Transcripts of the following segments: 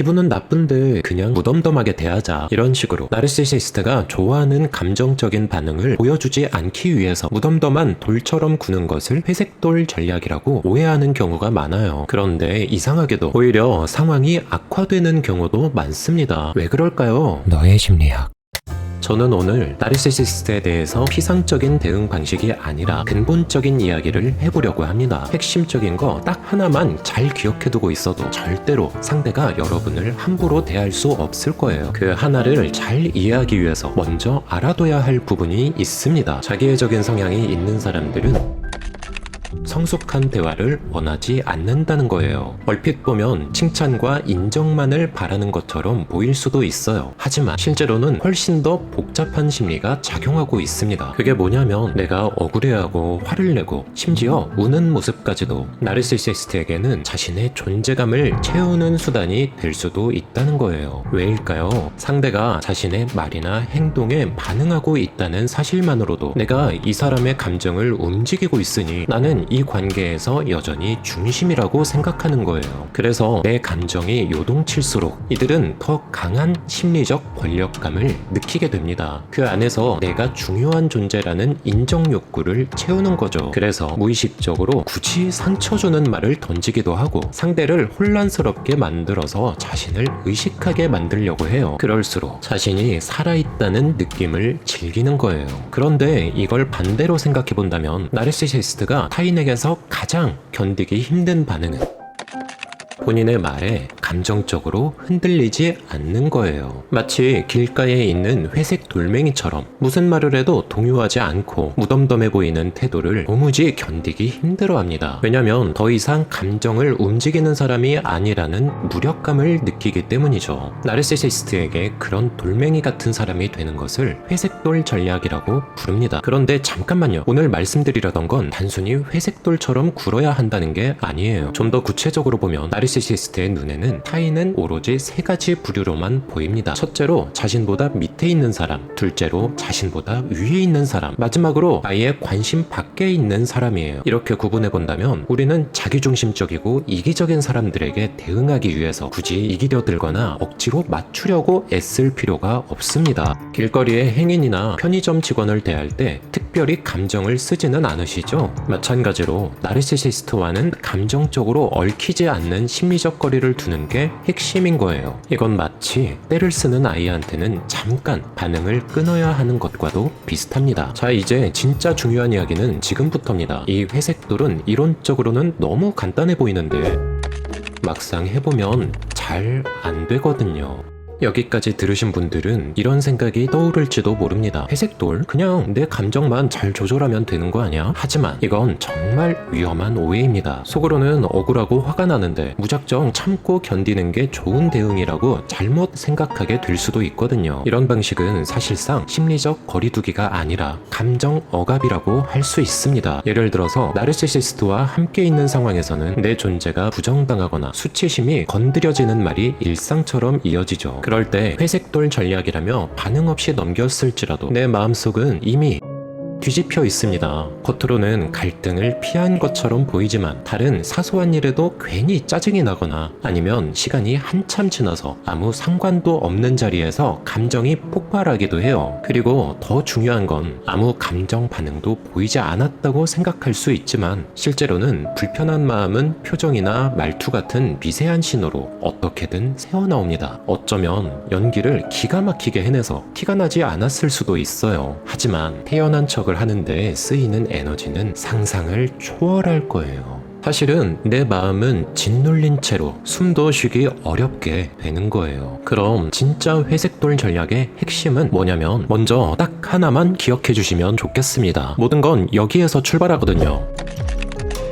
기분은 나쁜데 그냥 무덤덤하게 대하자 이런 식으로 나르시시스트가 좋아하는 감정적인 반응을 보여주지 않기 위해서 무덤덤한 돌처럼 구는 것을 회색돌 전략이라고 오해하는 경우가 많아요. 그런데 이상하게도 오히려 상황이 악화되는 경우도 많습니다. 왜 그럴까요? 너의 심리학. 저는 오늘 나르시시스트에 대해서 피상적인 대응 방식이 아니라 근본적인 이야기를 해보려고 합니다. 핵심적인 거 딱 하나만 잘 기억해두고 있어도 절대로 상대가 여러분을 함부로 대할 수 없을 거예요. 그 하나를 잘 이해하기 위해서 먼저 알아둬야 할 부분이 있습니다. 자기애적인 성향이 있는 사람들은 성숙한 대화를 원하지 않는다는 거예요. 얼핏 보면 칭찬과 인정만을 바라는 것처럼 보일 수도 있어요. 하지만 실제로는 훨씬 더 복잡한 심리가 작용하고 있습니다. 그게 뭐냐면 내가 억울해하고 화를 내고 심지어 우는 모습까지도 나르시시스트에게는 자신의 존재감을 채우는 수단이 될 수도 있다는 거예요. 왜일까요? 상대가 자신의 말이나 행동에 반응하고 있다는 사실만으로도 내가 이 사람의 감정을 움직이고 있으니 나는 이 관계에서 여전히 중심이라고 생각하는 거예요. 그래서 내 감정이 요동칠수록 이들은 더 강한 심리적 권력감을 느끼게 됩니다. 그 안에서 내가 중요한 존재라는 인정 욕구를 채우는 거죠. 그래서 무의식적으로 굳이 상처 주는 말을 던지기도 하고 상대를 혼란스럽게 만들어서 자신을 의식하게 만들려고 해요. 그럴수록 자신이 살아있다는 느낌을 즐기는 거예요. 그런데 이걸 반대로 생각해 본다면 나르시시스트가 타인 에게서 가장 견디기 힘든 반응은? 본인의 말에 감정적으로 흔들리지 않는 거예요. 마치 길가에 있는 회색 돌멩이처럼 무슨 말을 해도 동요하지 않고 무덤덤해 보이는 태도를 도무지 견디기 힘들어 합니다. 왜냐면 더 이상 감정을 움직이는 사람이 아니라는 무력감을 느끼기 때문이죠. 나르시시스트에게 그런 돌멩이 같은 사람이 되는 것을 회색돌 전략이라고 부릅니다. 그런데 잠깐만요. 오늘 말씀드리려던 건 단순히 회색돌처럼 굴어야 한다는 게 아니에요. 좀 더 구체적으로 보면 나르시시스트의 눈에는 타인은 오로지 세 가지 부류로만 보입니다. 첫째로 자신보다 밑에 있는 사람, 둘째로 자신보다 위에 있는 사람, 마지막으로 아예 관심 밖에 있는 사람이에요. 이렇게 구분해 본다면 우리는 자기중심적이고 이기적인 사람들에게 대응하기 위해서 굳이 이기려 들거나 억지로 맞추려고 애쓸 필요가 없습니다. 길거리의 행인이나 편의점 직원을 대할 때 특별히 감정을 쓰지는 않으시죠? 마찬가지로 나르시시스트와는 감정적으로 얽히지 않는 심리적 거리를 두는 게 핵심인 거예요. 이건 마치 때를 쓰는 아이한테는 잠깐 반응을 끊어야 하는 것과도 비슷합니다. 자, 이제 진짜 중요한 이야기는 지금부터입니다. 이 회색 돌은 이론적으로는 너무 간단해 보이는데 막상 해보면 잘 안 되거든요. 여기까지 들으신 분들은 이런 생각이 떠오를지도 모릅니다. 회색 돌? 그냥 내 감정만 잘 조절하면 되는 거 아니야? 하지만 이건 정말 위험한 오해입니다. 속으로는 억울하고 화가 나는데 무작정 참고 견디는 게 좋은 대응이라고 잘못 생각하게 될 수도 있거든요. 이런 방식은 사실상 심리적 거리두기가 아니라 감정 억압이라고 할 수 있습니다. 예를 들어서 나르시시스트와 함께 있는 상황에서는 내 존재가 부정당하거나 수치심이 건드려지는 말이 일상처럼 이어지죠. 그럴 때 회색돌 전략이라며 반응 없이 넘겼을지라도 내 마음속은 이미 뒤집혀 있습니다. 겉으로는 갈등을 피한 것처럼 보이지만 다른 사소한 일에도 괜히 짜증이 나거나 아니면 시간이 한참 지나서 아무 상관도 없는 자리에서 감정이 폭발하기도 해요. 그리고 더 중요한 건 아무 감정 반응도 보이지 않았다고 생각할 수 있지만 실제로는 불편한 마음은 표정이나 말투 같은 미세한 신호로 어떻게든 새어나옵니다. 어쩌면 연기를 기가 막히게 해내서 티가 나지 않았을 수도 있어요. 하지만 태연한 척을 하는데 쓰이는 에너지는 상상을 초월할 거예요. 사실은 내 마음은 짓눌린 채로 숨도 쉬기 어렵게 되는 거예요. 그럼 진짜 회색돌 전략의 핵심은 뭐냐면 먼저 딱 하나만 기억해 주시면 좋겠습니다. 모든 건 여기에서 출발하거든요.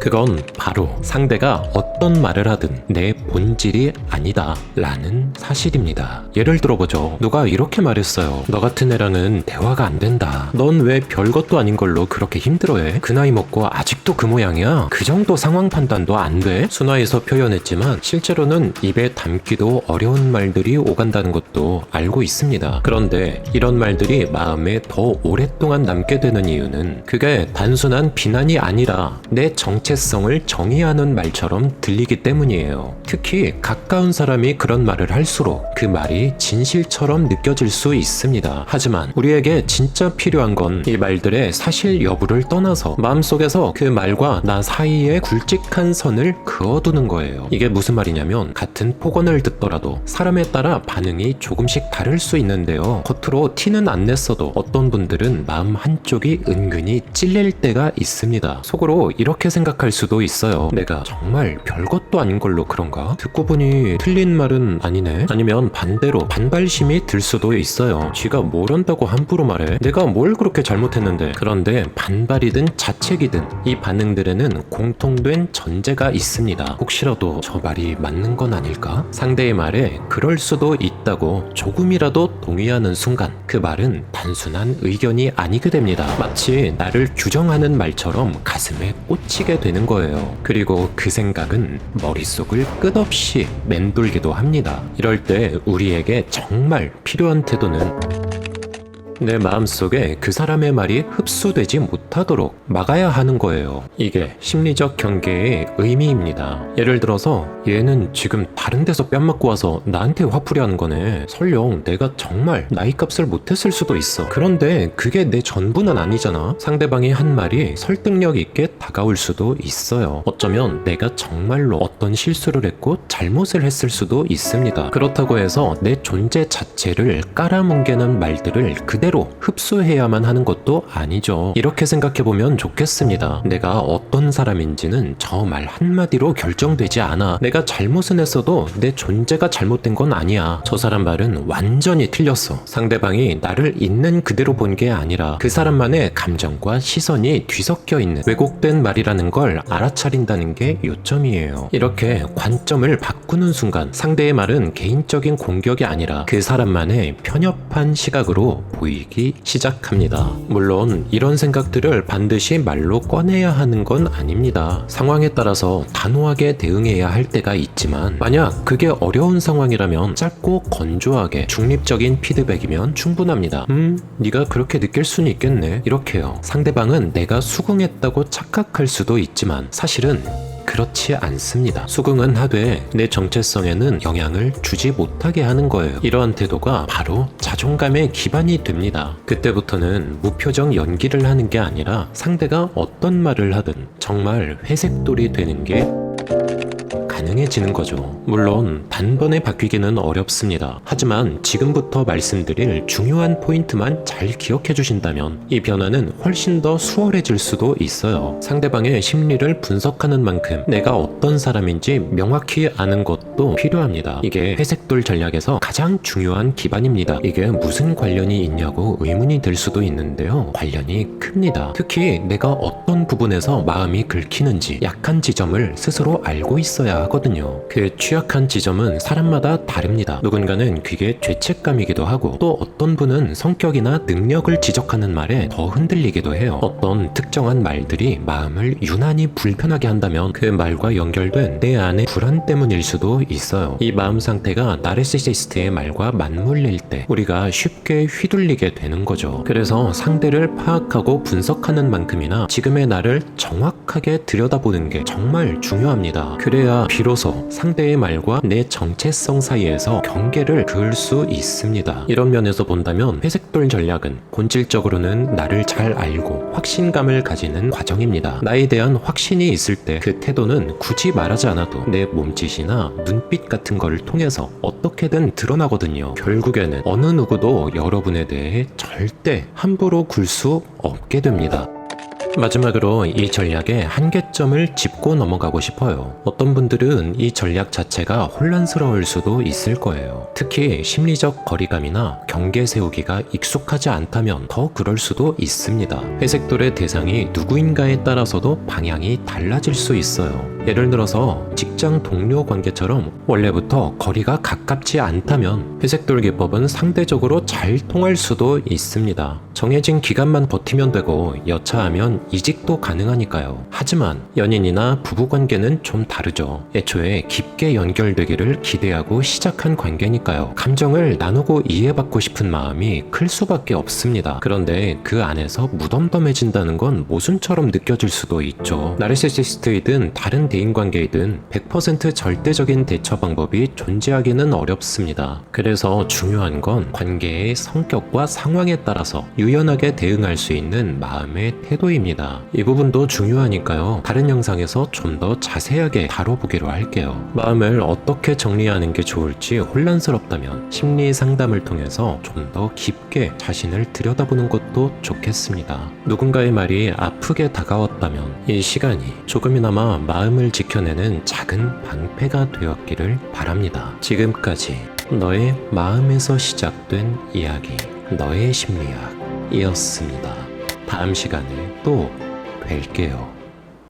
그건 바로 상대가 어떤 말을 하든 내 본질이 아니다 라는 사실입니다. 예를 들어보죠. 누가 이렇게 말했어요. 너 같은 애랑은 대화가 안 된다. 넌 왜 별것도 아닌 걸로 그렇게 힘들어해? 그 나이 먹고 아직도 그 모양이야? 그 정도 상황 판단도 안 돼? 순화해서 표현했지만 실제로는 입에 담기도 어려운 말들이 오간다는 것도 알고 있습니다. 그런데 이런 말들이 마음에 더 오랫동안 남게 되는 이유는 그게 단순한 비난이 아니라 내 정체 정체성을 정의하는 말처럼 들리기 때문이에요. 특히 가까운 사람이 그런 말을 할수록 그 말이 진실처럼 느껴질 수 있습니다. 하지만 우리에게 진짜 필요한 건 이 말들의 사실 여부를 떠나서 마음속에서 그 말과 나 사이에 굵직한 선을 그어두는 거예요. 이게 무슨 말이냐면 같은 폭언을 듣더라도 사람에 따라 반응이 조금씩 다를 수 있는데요. 겉으로 티는 안 냈어도 어떤 분들은 마음 한쪽이 은근히 찔릴 때가 있습니다. 속으로 이렇게 생각 할 수도 있어요. 내가 정말 별것도 아닌 걸로 그런가? 듣고 보니 틀린 말은 아니네. 아니면 반대로 반발심이 들 수도 있어요. 쥐가 뭘 한다고 함부로 말해? 내가 뭘 그렇게 잘못했는데? 그런데 반발이든 자책이든 이 반응들에는 공통된 전제가 있습니다. 혹시라도 저 말이 맞는 건 아닐까? 상대의 말에 그럴 수도 있다고 조금이라도 동의하는 순간 그 말은 단순한 의견이 아니게 됩니다. 마치 나를 규정하는 말처럼 가슴에 꽂히게 되는 거예요. 그리고 그 생각은 머릿속을 끝없이 맴돌기도 합니다. 이럴 때 우리에게 정말 필요한 태도는 내 마음속에 그 사람의 말이 흡수되지 못하도록 막아야 하는 거예요. 이게 심리적 경계의 의미입니다. 예를 들어서 얘는 지금 다른 데서 뺨 맞고 와서 나한테 화풀이 하는 거네. 설령 내가 정말 나이 값을 못했을 수도 있어. 그런데 그게 내 전부는 아니잖아. 상대방이 한 말이 설득력 있게 다가올 수도 있어요. 어쩌면 내가 정말로 어떤 실수를 했고 잘못을 했을 수도 있습니다. 그렇다고 해서 내 존재 자체를 깔아뭉개는 말들을 그대로 흡수해야만 하는 것도 아니죠. 이렇게 생각해보면 좋겠습니다. 내가 어떤 사람인지는 저 말 한마디로 결정되지 않아. 내가 잘못은 했어도 내 존재가 잘못된 건 아니야. 저 사람 말은 완전히 틀렸어. 상대방이 나를 있는 그대로 본 게 아니라 그 사람만의 감정과 시선이 뒤섞여 있는 왜곡된 말이라는 걸 알아차린다는 게 요점이에요. 이렇게 관점을 바꾸는 순간 상대의 말은 개인적인 공격이 아니라 그 사람만의 편협한 시각으로 보이 기 시작합니다. 물론 이런 생각들을 반드시 말로 꺼내야 하는 건 아닙니다. 상황에 따라서 단호하게 대응해야 할 때가 있지만 만약 그게 어려운 상황이라면 짧고 건조하게 중립적인 피드백이면 충분합니다. 음, 네가 그렇게 느낄 수는 있겠네. 이렇게요. 상대방은 내가 수긍했다고 착각할 수도 있지만 사실은 그렇지 않습니다. 수긍은 하되 내 정체성에는 영향을 주지 못하게 하는 거예요. 이러한 태도가 바로 자존감의 기반이 됩니다. 그때부터는 무표정 연기를 하는 게 아니라 상대가 어떤 말을 하든 정말 회색돌이 되는 게 가능해지는 거죠. 물론 단번에 바뀌기는 어렵습니다. 하지만 지금부터 말씀드릴 중요한 포인트만 잘 기억해 주신다면 이 변화는 훨씬 더 수월해질 수도 있어요. 상대방의 심리를 분석하는 만큼 내가 어떤 사람인지 명확히 아는 것도 필요합니다. 이게 회색돌 전략에서 가장 중요한 기반입니다. 이게 무슨 관련이 있냐고 의문이 들 수도 있는데요. 관련이 큽니다. 특히 내가 어떤 부분에서 마음이 긁히는지 약한 지점을 스스로 알고 있어야 하거든요. 그 취약한 지점은 사람마다 다릅니다. 누군가는 그게 죄책감이기도 하고 또 어떤 분은 성격이나 능력을 지적하는 말에 더 흔들리기도 해요. 어떤 특정한 말들이 마음을 유난히 불편하게 한다면 그 말과 연결된 내 안의 불안 때문일 수도 있어요. 이 마음 상태가 나르시시스트의 말과 맞물릴 때 우리가 쉽게 휘둘리게 되는 거죠. 그래서 상대를 파악하고 분석하는 만큼이나 지금의 나를 정확하게 들여다보는 게 정말 중요합니다. 그래야 비로소 상대의 말과 내 정체성 사이에서 경계를 그을 수 있습니다. 이런 면에서 본다면 회색돌 전략은 본질적으로는 나를 잘 알고 확신감을 가지는 과정입니다. 나에 대한 확신이 있을 때 그 태도는 굳이 말하지 않아도 내 몸짓이나 눈빛 같은 걸 통해서 어떻게든 드러나거든요. 결국에는 어느 누구도 여러분에 대해 절대 함부로 굴 수 없게 됩니다. 마지막으로 이 전략의 한계점을 짚고 넘어가고 싶어요. 어떤 분들은 이 전략 자체가 혼란스러울 수도 있을 거예요. 특히 심리적 거리감이나 경계 세우기가 익숙하지 않다면 더 그럴 수도 있습니다. 회색돌의 대상이 누구인가에 따라서도 방향이 달라질 수 있어요. 예를 들어서 직장 동료 관계처럼 원래부터 거리가 가깝지 않다면 회색돌 기법은 상대적으로 잘 통할 수도 있습니다. 정해진 기간만 버티면 되고 여차하면 이직도 가능하니까요. 하지만 연인이나 부부관계는 좀 다르죠. 애초에 깊게 연결되기를 기대하고 시작한 관계니까요. 감정을 나누고 이해받고 싶은 마음이 클 수밖에 없습니다. 그런데 그 안에서 무덤덤해진다는 건 모순처럼 느껴질 수도 있죠. 나르시시스트이든 다른 대인관계이든 100% 절대적인 대처 방법이 존재하기는 어렵습니다. 그래서 중요한 건 관계의 성격과 상황에 따라서 유연하게 대응할 수 있는 마음의 태도입 니다. 이 부분도 중요하니까요. 다른 영상에서 좀 더 자세하게 다뤄보기로 할게요. 마음을 어떻게 정리하는 게 좋을지 혼란스럽다면 심리 상담을 통해서 좀 더 깊게 자신을 들여다보는 것도 좋겠습니다. 누군가의 말이 아프게 다가왔다면 이 시간이 조금이나마 마음을 지켜내는 작은 방패가 되었기를 바랍니다. 지금까지 너의 마음에서 시작된 이야기, 너의 심리학이었습니다. 다음 시간에 또 뵐게요.